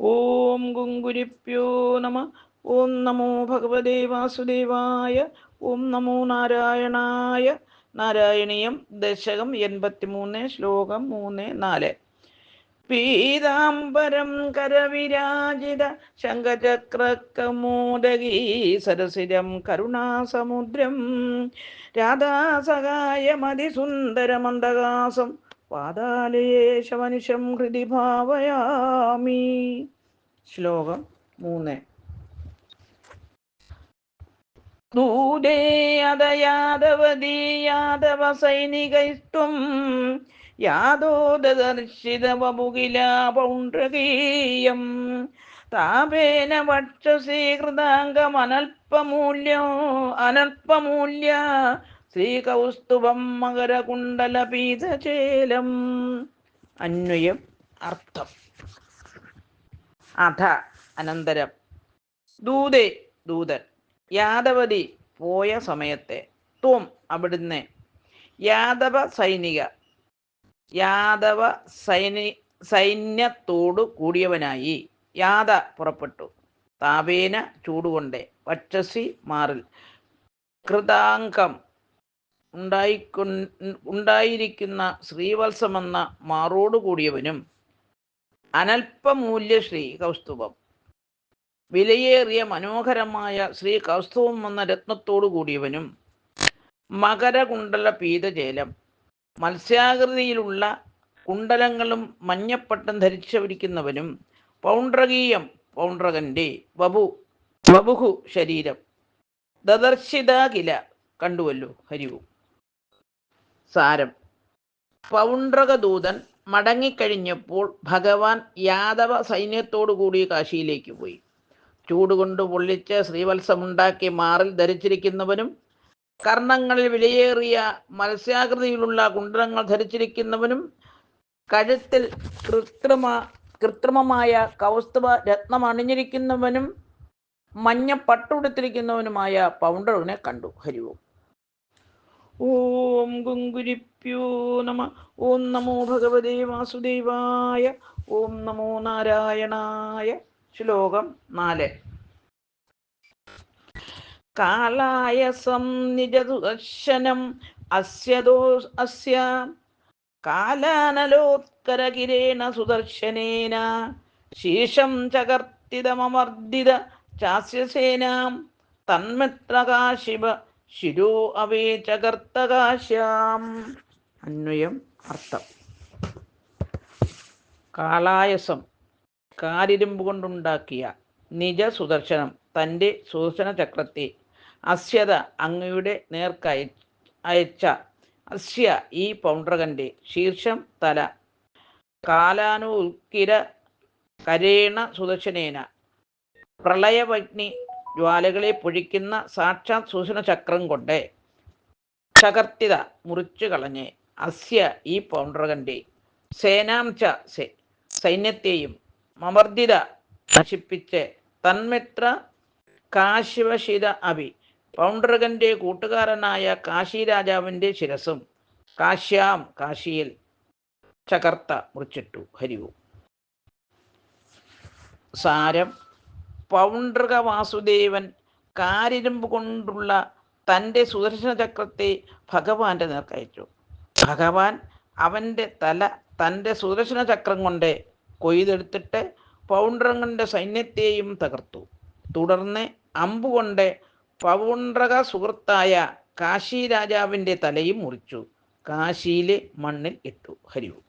ഓം ഗുങ്കുരിപ്യോ നമ. ഓം നമോ ഭഗവതേ വാസുദേവായ. ഓം നമോ നാരായണായ. നാരായണീയം ദശകം എൺപത്തിമൂന്ന് ശ്ലോകം മൂന്ന് നാല്. പീതാംബരം കരവിരാജിത ശങ്കചക്രകമോദകീ സരസിരം കരുണാസമുദ്രം. രാധാസഹായമതിസുന്ദരമന്ദകാസം പാതാലേശമനുഷം ഹൃദി ഭാവയാമി. ശ്ലോകം മൂന്ന്. ദൂരേ അത യാദവതീ യാദവ സൈനികൈഷ്ട്വം യാദോദർശിതവമുകില പൗണ്ഡ്രകീയം താപേന വക്ഷസീ കൃതാംഗമനൽപമൂല്യോ അനൽപമൂല്യ ശ്രീകൗസ്തുഭം മകരകുണ്ടലപീതചേലം. അന്വയം അർത്ഥം. അധ അനന്തരം. ദൂതേ ദൂതൻ. യാദവതി പോയ സമയത്തെ. ത്വം അവിടുന്ന്. യാദവ സൈനിക. യാദവ സൈനി സൈന്യത്തോടു കൂടിയവനായി. യാദ പുറപ്പെട്ടു. താപേന ചൂടുകൊണ്ടേ. വക്ഷസി മാറിൽ. കൃതാംഗം. ഉണ്ടായിക്കൊ ഉണ്ടായിരിക്കുന്ന ശ്രീവത്സമെന്ന മാറോടു കൂടിയവനും അനൽപമൂല്യ ശ്രീ കൗസ്തുഭം. വിലയേറിയ മനോഹരമായ ശ്രീ കൗസ്തുഭം എന്ന രത്നത്തോടു കൂടിയവനും മകരകുണ്ടല പീതജേലം. മത്സ്യാകൃതിയിലുള്ള കുണ്ടലങ്ങളും മഞ്ഞപ്പട്ടം ധരിച്ചവരിക്കുന്നവനും പൗണ്ഡ്രകീയം പൗണ്ഡ്രകന്റെ ബബു വപുഹു ശരീരം. ദദർശിതാകില കണ്ടുവല്ലോ ഹരിവും. സാരം. പൗണ്ഡ്രകദൂതൻ മടങ്ങിക്കഴിഞ്ഞപ്പോൾ ഭഗവാൻ യാദവ സൈന്യത്തോടുകൂടി കാശിയിലേക്ക് പോയി. ചൂടുകൊണ്ട് പൊള്ളിച്ച് ശ്രീവത്സമുണ്ടാക്കി മാറിൽ ധരിച്ചിരിക്കുന്നവനും കർണങ്ങളിൽ വിലയേറിയ മത്സ്യാകൃതിയിലുള്ള കുണ്ടലങ്ങൾ ധരിച്ചിരിക്കുന്നവനും കഴുത്തിൽ കൃത്രിമ കൃത്രിമമായ കൗസ്തുവ രത്നം അണിഞ്ഞിരിക്കുന്നവനും മഞ്ഞ പട്ടുടുത്തിരിക്കുന്നവനുമായ പൗണ്ടറിനെ കണ്ടു. ഹരിവും. ഓം ഗുങ്കുരിപ്യോ നമ. ഓം നമോ ഭഗവതേ വാസുദേവായ. ഓം നമോ നാരായണായ. ശ്ലോകം നാല്. കാലായസം നിജദർശനം അസ്യദോ അസ്യ. കാലാനലോത്കരകിരേണ സുദർശനേന. ശീഷം ചകർത്തിതമർദ്ദിത ചാസ്യസേനാം. തന്മിത്രകാശിവ ശിരോ അവേ ചകർത്തകാശ്യാം അന്വയം അർത്ഥം. കാലായസം കാലിരുമ്പ് കൊണ്ടുണ്ടാക്കിയ നിജ സുദർശനം തന്റെ സുദർശന ചക്രത്തെ അസ്യത അങ്ങയുടെ നേർക്കയ അയച്ച അസ്യ ഈ പൗണ്ഡ്രകന്റെ ശീർഷം തല കാലാനുൽക്കിര കരേണ സുദർശനേന പ്രളയവഗ്നി ജ്വാലകളെ പൊഴിക്കുന്ന സാക്ഷാത് സൂചന ചക്രം കൊണ്ട് ചകർത്തിത മുറിച്ചു കളഞ്ഞ് അസ്യ ഈ പൗണ്ഡ്രകന്റെ സേനാംച സൈന്യത്തെയും മമർദ്ദിത നശിപ്പിച്ച് തന്മിത്ര കാശിവശിത അഭി പൗണ്ഡ്രകന്റെ കൂട്ടുകാരനായ കാശി രാജാവിന്റെ ശിരസും കാശ്യാം കാശിയിൽ ചകർത്ത മുറിച്ചിട്ടു. ഹരിവും. സാരം പൗണ്ഡ്രക വാസുദേവൻ കാരിരുമ്പ് കൊണ്ടുള്ള തന്റെ സുദർശന ചക്രത്തെ ഭഗവാന്റെ നേർക്കയച്ചു ഭഗവാൻ അവന്റെ തല തന്റെ സുദർശന ചക്രം കൊണ്ട് കൊയ്തെടുത്തിട്ട് പൗണ്ഡ്രകന്റെ സൈന്യത്തെയും തകർത്തു. തുടർന്ന് അമ്പുകൊണ്ട് പൗണ്ഡ്രക സുഹൃത്തായ കാശി രാജാവിന്റെ തലയും മുറിച്ചു. കാശിയിലെ മണ്ണിൽ ഇട്ടു. ഹരിവു